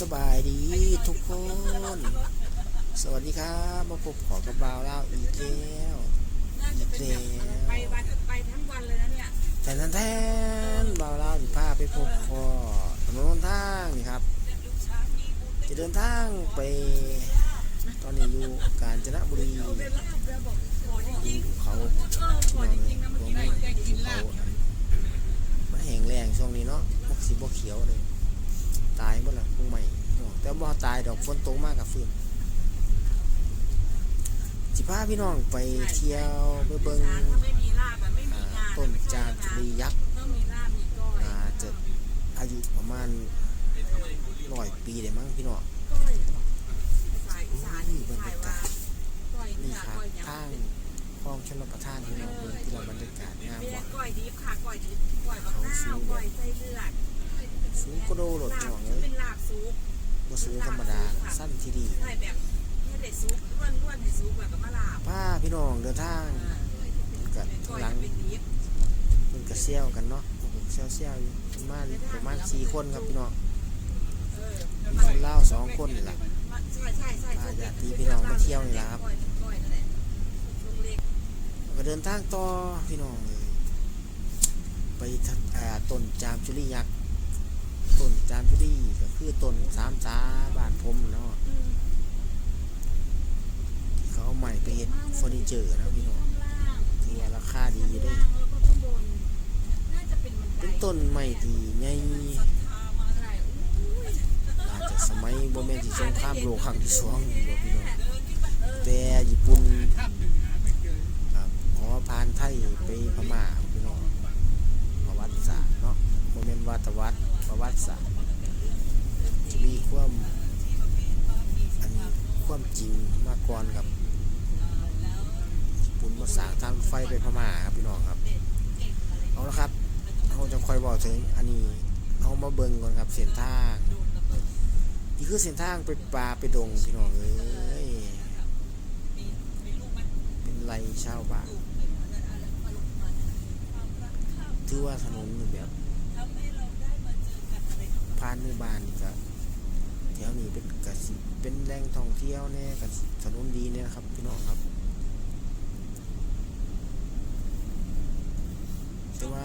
สบายดีทุกคน สวัสดีครับมาพบขอกับบาวเล่าอีกแล้วน่าจะเป็นแบบไปวันไปทั้งวันเลยนะเนี่ยแทนแทนบาวเล่าที่พาไปพบพ่อถนนหนทางนี่ครับ จะเดินทางไป ตอนนี้อยู่กาญจนบุรีเป็นลาบแล้วบอกขอจริงภูเขาๆเออขอจริงๆนะเมื่อกี้ได้ได้กินลาบมันแห้งแรงช่วงนี้เนาะพวกสีพวกเขียวเลย ตายหมดละพวกใหม่ แต่บ่ตายดอกฝนตกมากกับฟืนสิพาพี่น้องไปเที่ยวไปเบิ่งร้านถ้าไม่มีลาบมันไม่มีอ่างานต้นจามจุรียักษ์ต้องมีลาบมีก้อยน่าจะอายุประมาณร้อยปีเลยมั้งพี่น้องก้อยภาษาอีสานที่ถ่ายว่าก้อยนี่เนื้อครับก้อยยำทางคลองชลประทานพี่น้องเบิ่งที่เราบรรยากาศงามไม่บ่ได้ก้อยดิบค่ะก้อยดิบก้อยมะนาวก้อยไส้เลือดสูงก็โดโลดลาพี่น้องบเอ้ยเป็นลา บ่สูงธรรมดา สั้นที่ดีใช่แบบไม่ได้ซุปล้วนๆให้ซุปแบบกับมะลาบพาพี่น้องเดินทางกับก้อยหลังเป็นดิบเป็นกระเซี่ยวกันเนาะผมเซี่ยวเซี่ยวอยู่ประมาณประมาณสี่คนครับพี่น้องเออมีคนเล่าวสองคนนี่แหละใช่ใช่ใช่อ่าญาติพี่น้องมาเที่ยวนี่ล่ะครับก้อยก้อยนั่นแหละลงเล็กก็เดินทางต่อพี่น้องเลยไปทัดอ่าต้นจามจุลียักษ์ จามจุลีก็คือต้นสามสาบ้านผมเนาะเขาเอาใหม่ไปเฮ็ดเฟอร์นิเจอร์นะพี่น้องข้างล่างถือว่าราคาดีด้วก็ข้างบนน่าจะเป็นต้นใหม่ที่ใหญ่ศรัทธามาได้อุ้ยอาจจะสมัยโมเมนต์ที่สงครามโลกครั้งที่สองอยู่พี่น้องเดออแต่ญี่ปุ่นขอผ่านไทยไปพม่าพี่น้องประวัติศาสตร์เนาะโมเมนต์วัตวัตประวัติศาสตร์ มีความอันความจริงมาก่อนครับญี่ปุ่นมาสางทางไฟไปพม่าครับพี่น้องครับเอาละครับเราจะคอยบอกถึงอันนี้เอามาเบิ่งก่อนครับเส้นทางนี่คือเส้นทางไปป่าไปดงพี่น้องเอ้ยเป็นไรชาวบ้านถือว่าถนนนี่แบบผ่านหมู่บ้านนี่ก็แถวนี้เป็นกสิเป็นแหล่งท่องเที่ยวเนี่ยกสิถนนดีเนี่ยนะครับพี่น้องครับ แต่ว่า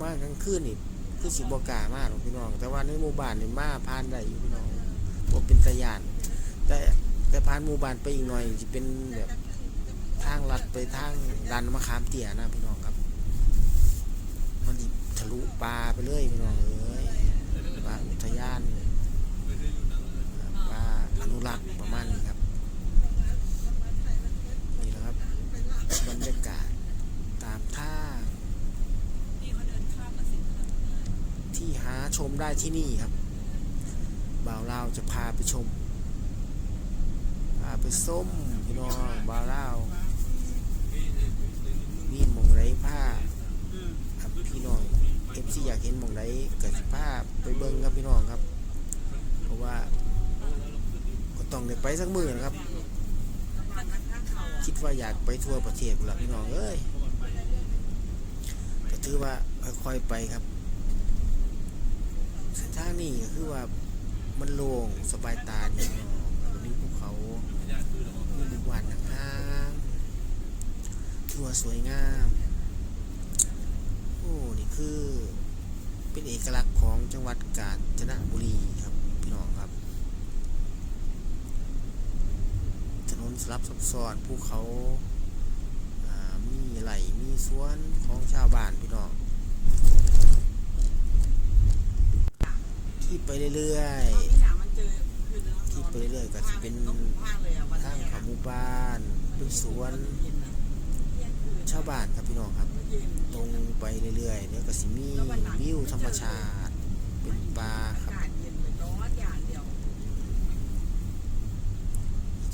มากลางคืนนี่คือสิบกามากหรอกพี่น้อง แต่ว่าในหมู่บ้านนี่มาผ่านได้อยู่พี่น้องบ่เป็นตะยาน แต่แต่ผ่านหมู่บ้านไปอีกหน่อยจะเป็นแบบทางลัดไปทางดันมะขามเตี้ยนะพี่น้องครับ มันดิทะลุป่าไปเลยพี่น้องเอ้ยป่าอุทยานป่าอ นุรักษ์ประมาณนี้ครับ นี่แหละครับบรรยากาศตามท่าที่หาชมได้ที่นี่ครับ บ่าวลาวจะพาไปชม พาไปส้มพี่น้องบ่าวลาวมีมองไรผ้าครับพี่น้องเอฟซีอยากเห็นมองไรกับผ้าไปเบิ้งครับพี่น้องครับ เพราะว่า ต้องได้ไปสักมือนะครับ คิดว่าอยากไปทั่วประเทศพุ่นละพี่น้องเอ้ยก็ถือว่าค่อยๆไปครับเส้นทางนี้ก็คือว่ามันโล่งสบายตาดีเนาะแล้วก็มีภูเขามีหมู่บ้านห่างๆถือว่าสวยงามโอ้นี่คือเป็นเอกลักษณ์ของจังหวัดกาญจนบุรีครับ พี่น้องครับ ถนน สลับซับซ้อนภูเขาอ่ามีไหลมีสวนของชาวบ้านพี่น้องที่ไปเรื่อยตอนที่หนามันเจอคือเนื้อๆที่ไปเรื่อยๆก็จะเป็นต้องพากเลยอะวันทางนี้เขาหมู่บ้านเป็นสวน ชาวบ้านครับพี่น้องครับ ตรงไปเรื่อยๆเดี๋ยวก็สิมีวิวธรรมชาติ เป็นป่าครับอากาศเย็นเลยร้อนอย่างเดียว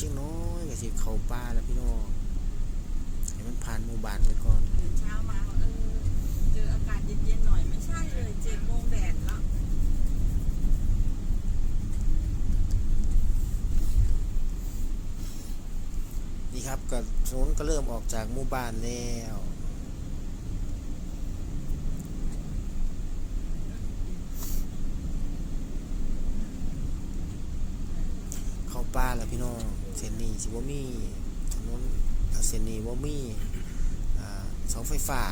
จังน้อย ก็สิเข้าป่าแล้วพี่น้องให้มันผ่านหมู่บ้านไปก่อน ตื่นเช้ามาเออเจออากาศเย็นๆหน่อยไม่ใช่เลยเจ็ดโมงแดดแล้วนี่ครับก็ถนนก็เริ่มออกจากหมู่บ้านแล้ว ป่าแล้วพี่น้องเส้นนี้สิบ่มีถนนเส้นนี้บ่มีอ่าเสาไฟฟ้า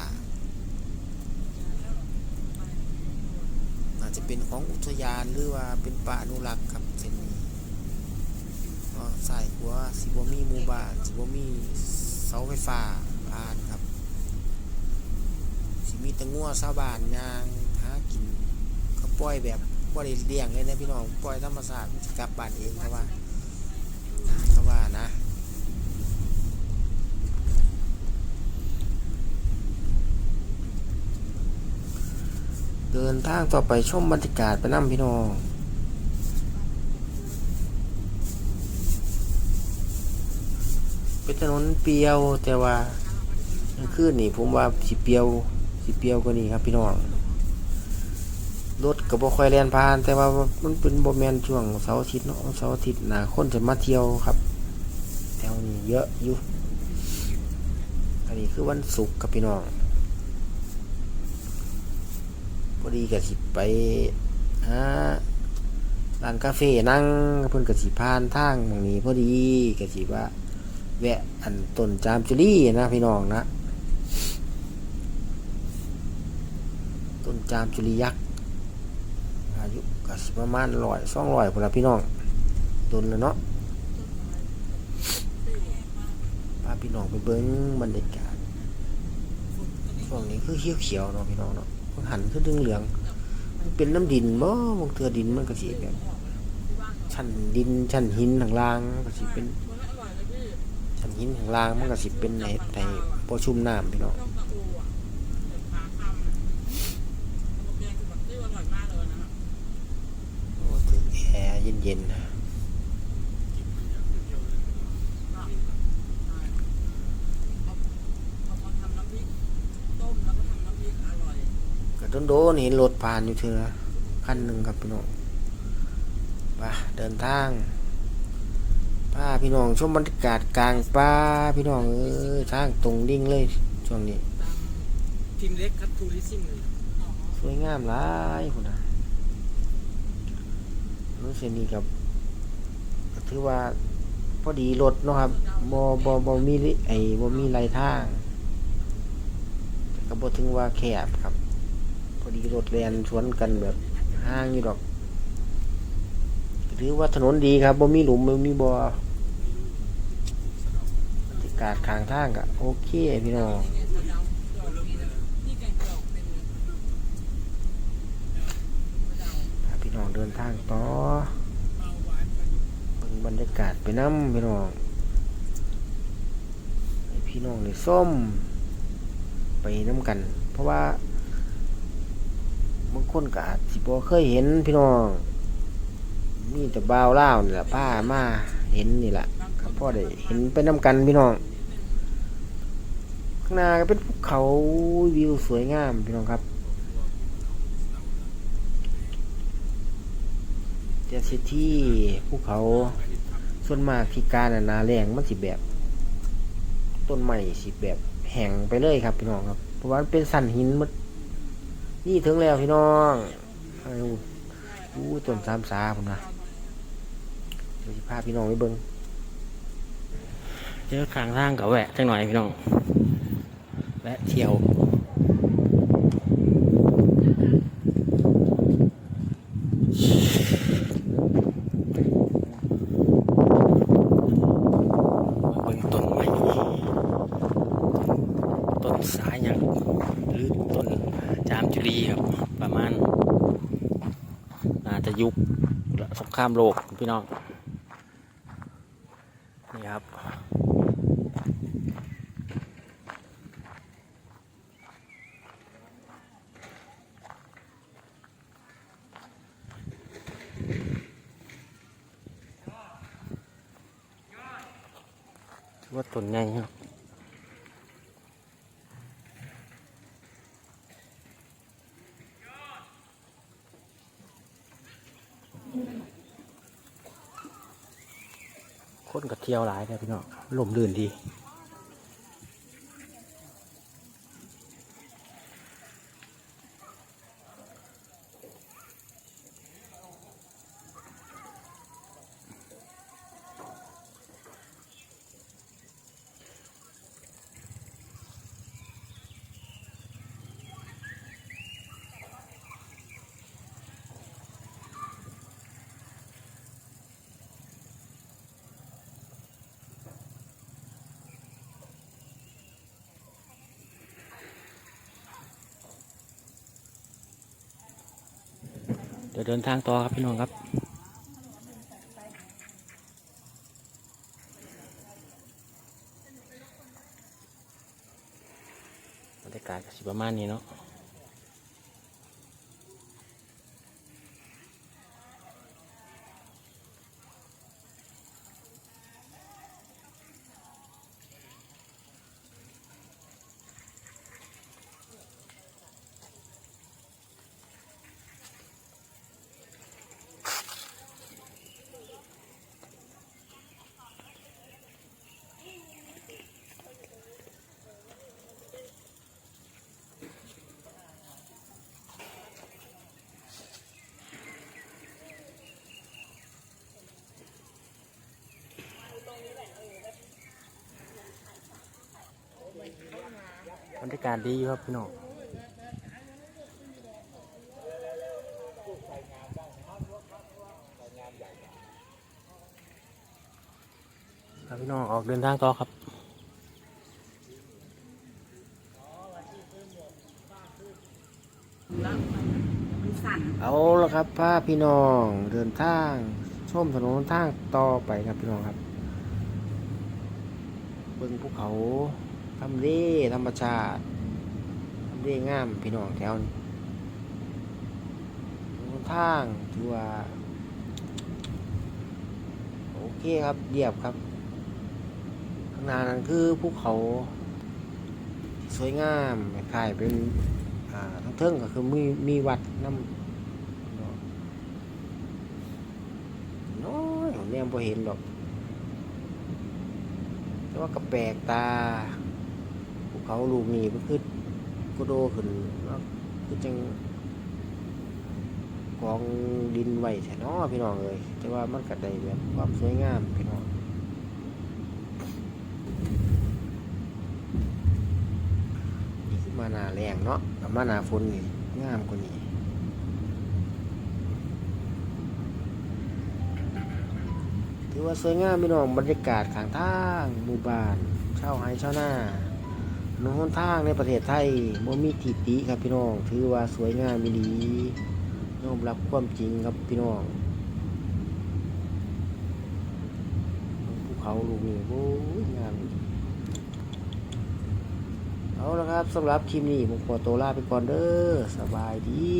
อาจจะเป็นของอุทยานหรือว่าเป็นป่าอนุรักษ์ครับเส้นนี้ก็สายหัวสิบ่มีมูบานสิบ่มีเสาไฟฟ้าผ่านครับ สิมีต่งัวชาวบ้านยางหากินเขาปล่อยแบบบ่ได้เลี้ยงเลยนะพี่น้องปล่อยธรรมชาติมันสิกลับบ้านเองครับว่า ว่านะ เดินทางต่อไปชมบรรยากาศไปนั่พี่น้องเป็นถนนเปียวแต่ว่าคืนนี่ผมว่าสิเปียวสิเปียวกว่านี้ครับพี่น้องรถก็บ่ค่อยแลนผ่าน แต่ว่ามันเป็นโบแมนช่วงเสาร์อาทิตย์เนาะเสาร์อาทิตย์หนาคนจะมาเที่ยวครับ เยอะอยู่ อันนี้คือวันศุกร์ครับพี่น้องพอดีก็สิไปหาร้านกาแฟนั่งเพิ่นก็สิผ่านทางหมองนี้พอดีก็สิว่า แวะอันต้นจามจุลีนะพี่น้องนะต้นจามจุลียักษ์อายุก็สิประมาณร้อยสองร้อยพนละพี่น้องโดนแล้วเนาะ พี่น้องไปเบิ้งบรรยากาศช่วงนี้คือเขียวเขียวๆเนาะพี่น้องเนาะมันหันขึ้นเหลือง มันเป็นน้ำดินบ่บางเทือดินมันก็สิแบบชั้นดินชั้นหินข้างล่างก็สิเป็นชั้นหินข้างล่างมันก็สิเป็นในในบ่ชุ่มน้ำพี่น้องต้มตะอูอะยวพาทำมันเป็นคือแบบที่อร่อยมากเลยนะครับ โอ้ถึงแอร์เย็นๆนะ เอามาทำน้ำพริกต้มแล้วก็ทำน้ำพริกอร่อย ก็โดนๆเห็นรถผ่านอยู่เทื่อคันหนึ่งครับพี่น้องไปเดินทางพาพี่น้องชมบรรยากาศกลางป่าพี่น้องเอ้ยทางตรงดิ่งเลยช่วงนี้ตามพิมพ์เล็กครับทูริซิ่งเลยสวยงามหลายคุณนะรู้สึกนี่กับก็ถือว่าพอดีรถเนาะครับบอบอบอมีลิไอ้บอมีไรทางแต่ก็บอถึงว่าแคบครับพอ ดีรถแลนสวนกันแบบห้างอยู่ดอกถือว่าถนนดีครับบ่มีหลุมบ่มีบ่อบรรยากาศข้างทางก็โอเคพี่น้องพี่น้องเดินทางต่อเบิ่งบรรยากาศไปน้ำพี่น้องพี่น้องได้ส้มไปน้ำกัน เพราะว่า คนก็อาจสิบ่เคยเห็นพี่น้อง มีแต่บ่าวเล่านี่แหละป้ามาเห็นนี่แหละก็พ่อได้เห็นไปน้ำกันพี่น้องข้างหน้าก็เป็นภูเขาวิวสวยงามพี่น้องครับแต่สิที่ภูเขาส่วนมากที่การน่ะหนาแรงมันสิแบบ ต้นไม้สิแบบแห้งไปเลยครับพี่น้องครับ เพราะว่าเป็นสันหินหมด นี่ถึงแล้วพี่น้องเอาอู้ต้นสามสาผมนะเดี๋ยวพาพี่น้องไปเบิ้งเจอข้างทางกับแวะจังหน่อยพี่น้อง แวะเที่ยวเบิ้งต้นไม้ต้นสาหยักหรือต้น จามจุลีครับ ประมาณน่าจะยุคสงครามโลกพี่น้อง นี่ครับว่าต้นใหญ่ครับ ก็เที่ยวหลายเลยพี่น้องลมลื่นดี ดี๋ยวเดินทางต่อครับพี่น้องครับบรรยากาศสิประมาณนี้เนาะากาศดีอยู่ครับพี่น้องครับพี่น้องออกเดินทางต่อครับเอาละครับพาพี่น้องเดินทางชมถนนทางต่อไปครับพี่น้องครับเบิ่งภูเขาทำเลธรรมชาติ ทำเลงามพี่น้องแถวนี้ทางถือว่าโอเคครับเรียบครับ ข้างหน้านั้นคือภูเขาสวยงามคล้ายเป็นทั้งเทิงก็คือมีมีวัดน้ำน้อยผมเนี่ยพอเห็นหรอก แต่ว่าก็แปลกตาภูเขาลูกนี้มันคือ ก็โดขึ้นคือจังกองดินไว้ใช่นาะพี่น้องเลยแต่ว่ามันก็ได้แบบความสวยงามพี่น้องนี่คือมาหนาแรงเนาะแต่มาหนาฝนนี่งามกว่านี้ถือว่าสวยงามพี่น้องบรรยากาศข้างทางหมู่บ้านเช่าไร่ชาวนา น้องทางในประเทศไทยบ่มีทิติครับพี่น้อง ถือว่าสวยงามมีดียอมรับความจริงครับพี่น้องภูเขาลูกนี้โอ้ยงามเอาละครับสำหรับคลิปนี้ผมขอตัวลาไปก่อนเด้อสบายดี